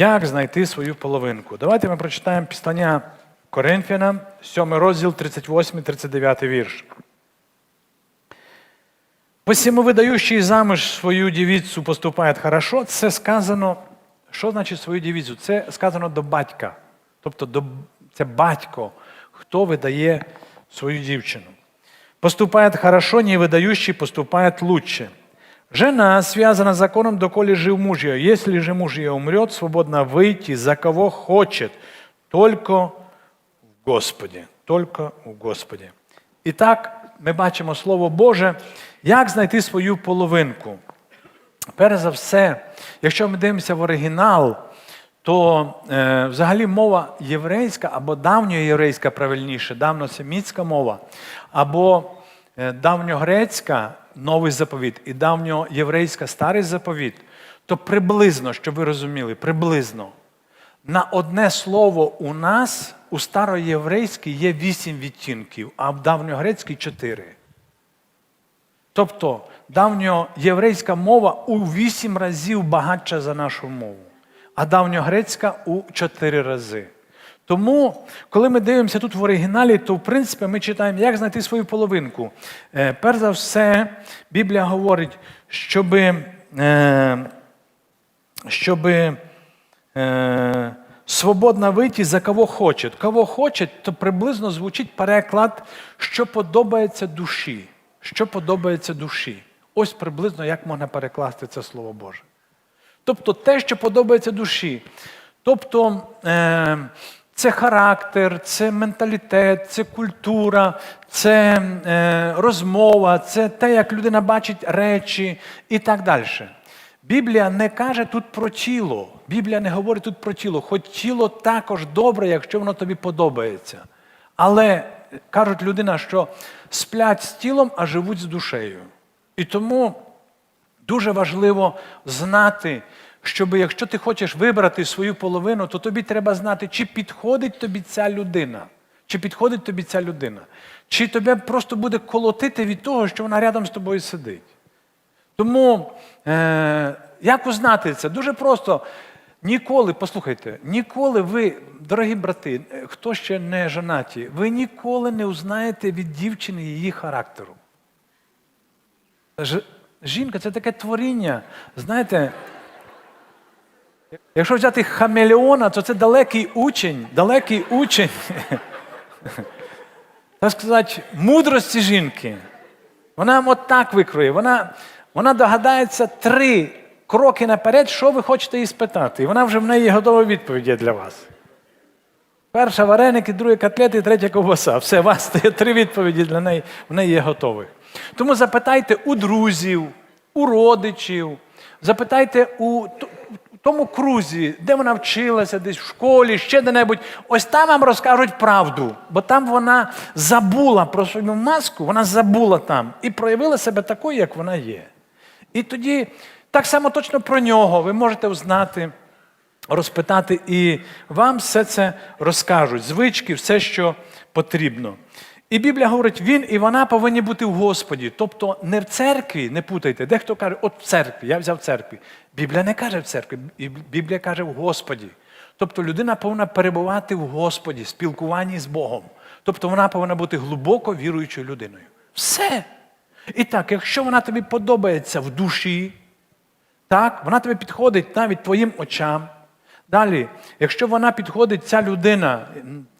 Як знайти свою половинку? Давайте ми прочитаємо післання Коринфянам, 7 розділ, 38-39 вірш. Посему выдающий замуж свою дівицю поступає хорошо, це сказано, що значить свою дівицю? Це сказано до батька. Тобто до, це батько, хто видає свою дівчину. Поступает хорошо, не выдающий поступает лучше. Жена связана законом, доколе жив муж ее. Если же муж ее умрет, свободно выйти за кого хочет, только в Господі. Только у Господі. І так, ми бачимо Слово Боже, як знайти свою половинку. Перш за все, якщо ми дивимося в оригінал, то е, взагалі мова єврейська або давньоєврейська правильніше, давньосемітська мова, або е, давньогрецька новий заповіт і давньоєврейська старий заповіт, то приблизно, щоб ви розуміли, приблизно на одне слово у нас у староєврейській є вісім відтінків, а в давньогрецькій чотири. Тобто давньоєврейська мова у вісім разів багатша за нашу мову, а давньогрецька у чотири рази. Тому, коли ми дивимося тут в оригіналі, то в принципі ми читаємо, як знайти свою половинку. Е, перш за все, Біблія говорить, щоб, е, щоб е, свободно вийти за кого хоче. Кого хоче, то приблизно звучить переклад, що подобається душі. Що подобається душі. Ось приблизно як можна перекласти це Слово Боже. Тобто те, що подобається душі. Тобто е, це характер, це менталітет, це культура, це е, розмова, це те, як людина бачить речі і так далі. Біблія не каже тут про тіло. Біблія не говорить тут про тіло, хоч тіло також добре, якщо воно тобі подобається. Але кажуть людина, що сплять з тілом, а живуть з душею. І тому дуже важливо знати, щоб якщо ти хочеш вибрати свою половину, то тобі треба знати, чи підходить тобі ця людина, чи підходить тобі ця людина, чи тебе просто буде колотити від того, що вона рядом з тобою сидить. Тому е, як узнати це? Дуже просто. Ніколи, послухайте, ніколи ви, дорогі брати, е, хто ще не жонаті, ви ніколи не узнаєте від дівчини її характеру. Ж, жінка це таке творіння. Знаєте, якщо взяти хамелеона, то це далекий учень, далекий учень, так сказати, мудрості жінки. Вона от так викроє. Вона, вона догадається три кроки наперед, що ви хочете її спитати. І вона вже в неї готова відповідь є для вас. Перша вареники, друга котлети, третя ковбаса. Все, у вас є три відповіді для неї, в неї є готові. Тому запитайте у друзів, у родичів, запитайте у тому крузі, де вона вчилася, десь в школі, ще де-небудь. Ось там вам розкажуть правду, бо там вона забула про свою маску, вона забула там і проявила себе такою, як вона є. І тоді так само точно про нього ви можете узнати, розпитати, і вам все це розкажуть. Звички, все, що потрібно. І Біблія говорить, він і вона повинні бути в Господі. Тобто не в церкві, не путайте. Дехто каже, от в церкві, я взяв церкві. Біблія не каже в церкві, Біблія каже в Господі. Тобто людина повинна перебувати в Господі, спілкуванні з Богом. Тобто вона повинна бути глибоко віруючою людиною. Все. І так, якщо вона тобі подобається в душі, так, вона тобі підходить навіть твоїм очам. Далі, якщо вона підходить, ця людина,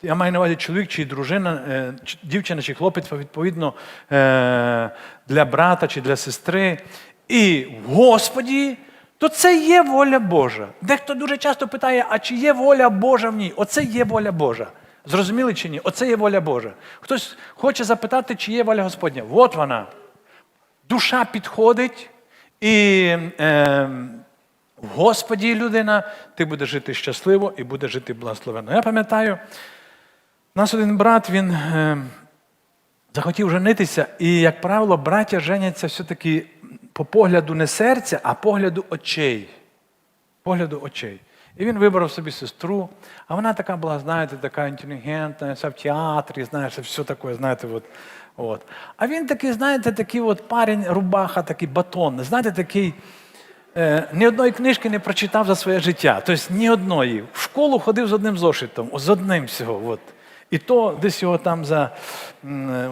я маю на увазі чоловік чи дружина, е, дівчина чи хлопець, відповідно, е, для брата чи для сестри, і в Господі, то це є воля Божа. Дехто дуже часто питає, а чи є воля Божа в ній? Оце є воля Божа. Зрозуміли чи ні? Оце є воля Божа. Хтось хоче запитати, чи є воля Господня. От вона. Душа підходить. І е, в Господі людина, ти будеш жити щасливо і буде жити благословенно. Я пам'ятаю, нас один брат він е, захотів женитися, і, як правило, браття женяться все-таки по погляду не серця, а погляду очей. Погляду очей. І він вибрав собі сестру, а вона така була, знаєте, така інтелігентна, вся в театрі, знаєш, все таке, знаєте, от. От. А він такий, знаєте, такий от парень, рубаха, такий батон. Знаєте, такий ні одної книжки не прочитав за своє життя. Тобто ні одної. В школу ходив з одним зошитом, з одним всього. От. І то десь його там за,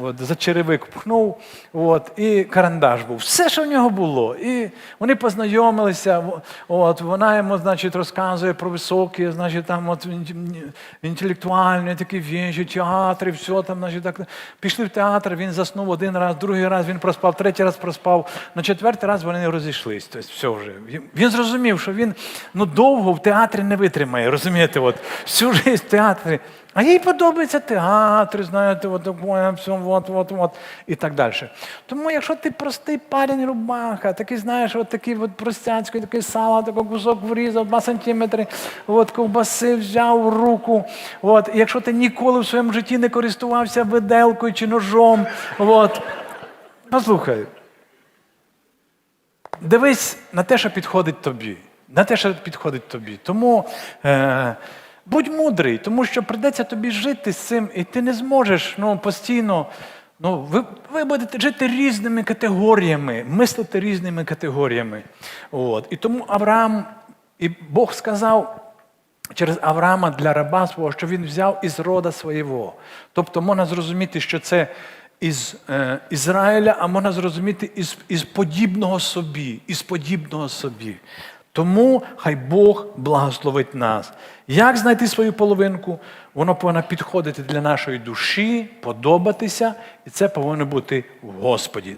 от, за черевик пхнув, от, і карандаш був. Все, що в нього було. І вони познайомилися. От, вона йому, значить, розказує про високі, значить, там от ін- інтелектуальні такі віжі, театри, все там, значить, так. Пішли в театр, він заснув один раз, другий раз він проспав, третій раз проспав. На четвертий раз вони розійшлись. Тобто, все вже. Він зрозумів, що він ну, довго в театрі не витримає. Розумієте, от, всю життя в театрі. А їй подобається театр, знаєте, от, от, от, от, і так далі. Тому, якщо ти простий парень рубаха, такий, знаєш, от такий от простяцький, такий сала, такий кусок врізав, 2 сантиметри, от, ковбаси взяв руку. От, і якщо ти ніколи в своєму житті не користувався виделкою чи ножом, от, послухай, дивись на те, що підходить тобі. На те, що підходить тобі. Тому е, будь мудрий, тому що прийдеться тобі жити з цим, і ти не зможеш ну, постійно. Ну, ви, ви будете жити різними категоріями, мислити різними категоріями. От. І тому Авраам, і Бог сказав через Авраама для раба свого, що він взяв із рода свого. Тобто можна зрозуміти, що це із е, Ізраїля, а можна зрозуміти із, із подібного собі, із подібного собі. Тому хай Бог благословить нас. Як знайти свою половинку? Воно повинно підходити для нашої душі, подобатися, і це повинно бути в Господі.